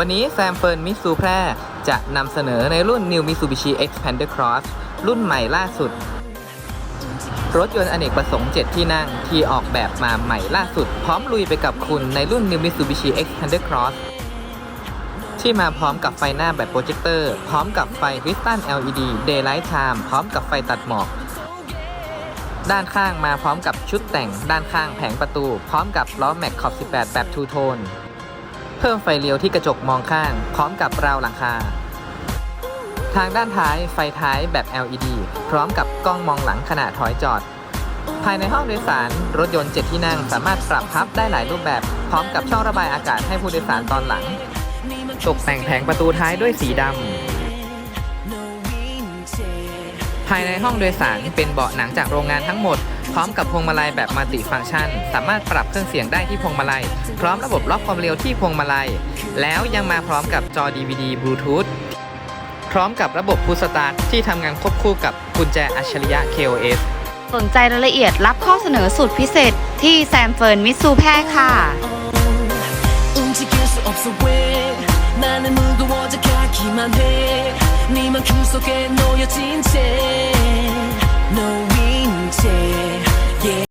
วันนี้แซมเฟิร์นมิสูแพร่จะนำเสนอในรุ่น New Mitsubishi Xpander Cross รุ่นใหม่ล่าสุด รถยนต์อเนกประสงค์ 7 ที่นั่งที่ออกแบบมาใหม่ล่าสุด พร้อมลุยไปกับคุณในรุ่น New Mitsubishi Xpander Cross ที่มาพร้อมกับไฟหน้าแบบโปรเจคเตอร์ พร้อมกับไฟริสตัล LED Daylight Time พร้อมกับไฟตัดหมอก ด้านข้างมาพร้อมกับชุดแต่ง ด้านข้างแผงประตู พร้อมกับล้อแม็กขอบ 18 แบบทูโทน เพิ่มไฟเลี้ยวที่กระจกมองข้าง พร้อมกับราวหลังคา ทางด้านท้ายไฟท้ายแบบ LED พร้อมกับกล้องมองหลังขณะถอยจอด ภายในห้องโดยสารรถยนต์ 7 ที่นั่งสามารถปรับพับได้หลายรูปแบบ พร้อมกับช่องระบายอากาศให้ผู้โดยสารตอนหลัง ตกแต่งแผงประตูท้ายด้วยสีดำ ภายในห้องโดยสารเป็นเบาะหนังจากโรงงานทั้งหมด พร้อมกับพวงมาลัยแบบมัลติฟังก์ชัน สามารถปรับเครื่องเสียงได้ที่พวงมาลัย พร้อมระบบล็อกความเร็วที่พวงมาลัย แล้วยังมาพร้อมกับจอ DVD Bluetooth พร้อมกับระบบพุชสตาร์ทที่ทำงานควบคู่กับกุญแจอัจฉริยะ KOS สนใจรายละเอียดรับข้อเสนอสุดพิเศษที่แซมเฟิร์นมิตซูแพรค่ะ 움직일 수 없어 왜 나는 무거워져 가기만 해 그 속에 놓여진 채 No